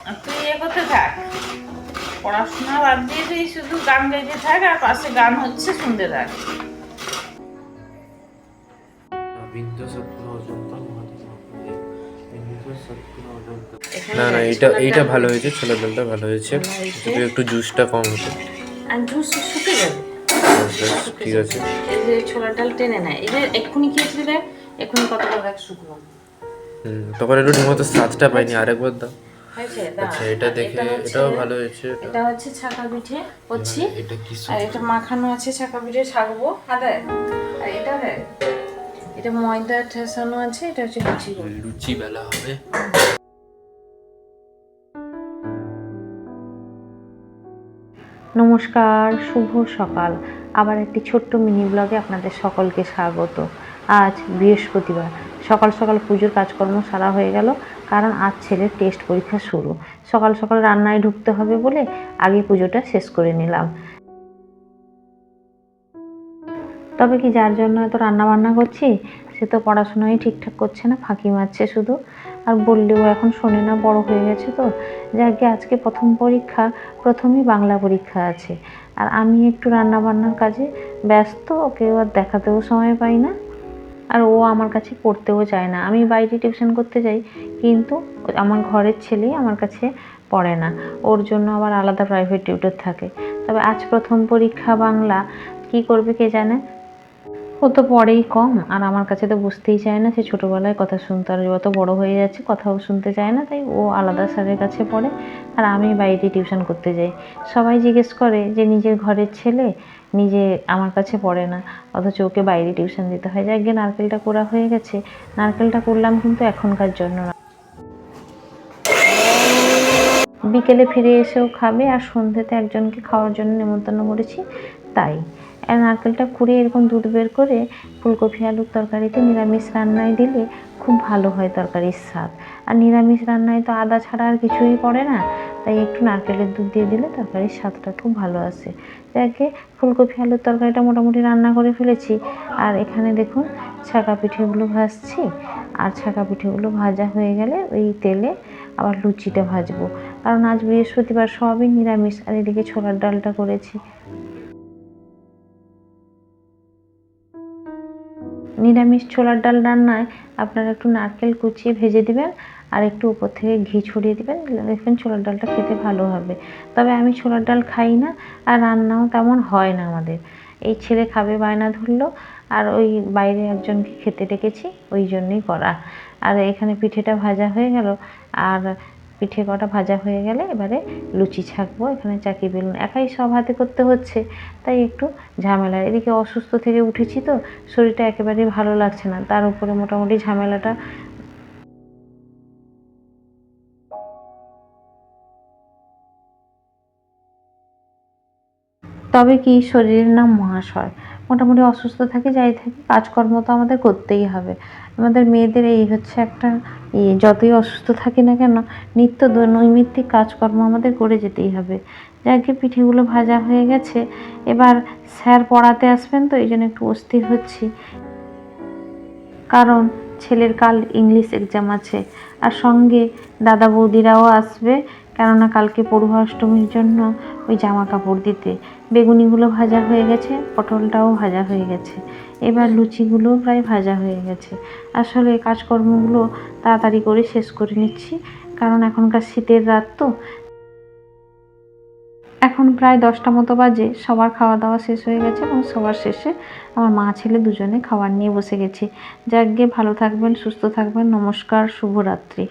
তুই এ করতে থাক। পড়াশোনা বাদ দিয়ে তুই শুধু গান গাইতে থাক আর পাশে গান হচ্ছে শুনতে থাক। না না এটা এইটা ভালো হয়েছে ছোলার ডালটা ভালো হয়েছে। যদি একটু জুসটা কম হতো। আর জুস শুকে যাবে। ঠিক আছে। এই যে ছোলার ডাল টেনে নেয়। এই যে এক্ষুনি খেয়েছিল দেখ এক্ষুনি কতটা দেখ শুকনো তখন একটু ঠিকমতো স্বাদটা পাইনি। আরেকবার দাও। হয়েছে? আচ্ছা এটা দেখে এটাও ভালো হয়েছে। এটা- এটা হচ্ছে ছাকা পিঠে করছি এটা কি আর এটা মাখানো আছে ছাকা পিঠে ছাকবো। আর আর এটা দেখ। এটা ময়দা ঠেসানো আছে এটা হচ্ছে লুচি লুচি বেলা হবে। নমস্কার শুভ সকাল। আবার একটি ছোট্ট মিনি ব্লগে আপনাদের সকলকে স্বাগত। আজ বৃহস্পতিবার। সকাল সকাল পুজোর কাজকর্ম সারা হয়ে গেল। কারণ আজ ছেলের টেস্ট পরীক্ষা শুরু। সকাল সকাল রান্নায় ঢুকতে হবে বলে আগে পুজোটা শেষ করে নিলাম। তবে কি যার জন্য এত রান্না বান্না করছি, সে তো পড়াশোনাই ঠিকঠাক করছে না, ফাঁকি মারছে শুধু। আর বললেও এখন শোনে না, বড় হয়ে গেছে তো। যাকে আজকে প্রথম পরীক্ষা, প্রথমেই বাংলা পরীক্ষা আছে। আর আমি একটু রান্না বান্নার কাজে ব্যস্ত ওকে আর দেখাতেও সময় পাই না। আর ও আমার কাছে পড়তেও চায় না। আমি বাইরে টিউশন করতে যাই, কিন্তু আমার ঘরের ছেলে আমার কাছে পড়ে না। ওর জন্য আবার আলাদা প্রাইভেট টিউটর থাকে। তবে আজ প্রথম পরীক্ষা বাংলা, কি করবে কে জানে? ও তো পড়েই কম। আর আমার কাছে তো বুঝতেই চায় না সে ছোটোবেলায় কথা শুনতে আর যত বড় হয়ে যাচ্ছে কথাও শুনতে চায় না তাই ও আলাদা স্যারের কাছে পড়ে। আর আমি বাইরে টিউশন করতে যাই। সবাই জিজ্ঞেস করে যে নিজের ঘরের ছেলে? নিজে আমার কাছে পড়ে না। অথচ ওকে বাইরে টিউশন দিতে হয়। যাক গিয়ে নারকেলটা করা হয়ে গেছে। নারকেলটা করলাম কিন্তু এখনকার জন্য না। বিকেলে ফিরে এসেও খাবে। আর সন্ধ্যেতে একজনকে খাওয়ার জন্য নেমন্তন্ন করেছি। তাই। নারকেলটা কুড়িয়ে এরকম দুধ বের করে ফুলকপি, আলুর তরকারিতে নিরামিষ রান্নায় দিলে খুব ভালো হয় তরকারির স্বাদ। আর নিরামিষ রান্নায় তো আদা ছাড়া আর কিছুই পড়ে না, তাই একটু নারকেলের দুধ দিয়ে দিলে তরকারির স্বাদটা খুব ভালো আসে। যাকে ফুলকপি, আলুর তরকারিটা মোটামুটি রান্না করে ফেলেছি, আর এখানে দেখুন ছাকা পিঠেগুলো ভাজছি, আর ছাকা পিঠেগুলো ভাজা হয়ে গেলে ওই তেলে আবার লুচিটা ভাজবো। কারণ আজ বৃহস্পতিবার সবই নিরামিষ, আর এদিকে ছোলার ডালটা করেছি। নিরামিষ ছোলার ডাল রান্নায় আপনারা একটু নারকেল কুচিয়ে ভেজে দিবেন আর একটু উপর থেকে ঘি ছড়িয়ে দিবেন। দেখবেন ছোলার ডালটা খেতে ভালো হবে। তবে আমি ছোলার ডাল খাই না আর রান্নাও তেমন হয় না আমাদের। এই ছেলে খাবে বায়না ধরলো আর ওই বাইরে একজনকে খেতে ডেকেছি, ওই জন্যই করা। আর এখানে পিঠেটা ভাজা হয়ে গেল। আর পিঠে কটা ভাজা হয়ে গেলে এবারে লুচি ছাকবো, এখানে চাকি বেলুন একাই সব হাতে করতে হচ্ছে। তাই একটু ঝামেলা, এদিকে অসুস্থ থেকে উঠেছি তো, শরীরটা একেবারেই ভালো লাগছে না, তার উপরে মোটামুটি ঝামেলাটা তবে কি শরীরের নাম মহাশয়? মোটামুটি অসুস্থ থাকি, যাই থাকি, কাজকর্ম তো আমাদের করতেই হবে। আমাদের মেয়েদের এই হচ্ছে একটা যতই অসুস্থ থাকি না কেন, নিত্য নৈমিত্তিক কাজকর্ম আমাদের করে যেতেই হবে। যাকে পিঠেগুলো ভাজা হয়ে গেছে, এবার স্যার পড়াতে আসবেন তো, এই জন্য একটু অস্থির হচ্ছি। কারণ ছেলের কাল ইংলিশ এক্সাম আছে, আর সঙ্গে দাদা বৌদিরাও আসবে, কেননা কালকে পড়ুয়া অষ্টমীর জন্য ওই জামা কাপড় দিতে। বেগুনিগুলো ভাজা হয়ে গেছে, পটলটাও ভাজা হয়ে গেছে। এবার লুচিগুলো প্রায় ভাজা হয়ে গেছে। আসলে কাজকর্মগুলো তাড়াতাড়ি করে শেষ করে নিচ্ছি, কারণ এখনকার শীতের রাত তো। এখন প্রায় দশটা মতো বাজে, সবার খাওয়া দাওয়া শেষ হয়ে গেছে এবং সবার শেষে আমার মা ছেলে দুজনে খাবার নিয়ে বসে গেছি। যাক গিয়ে ভালো থাকবেন, সুস্থ থাকবেন, নমস্কার, শুভরাত্রি।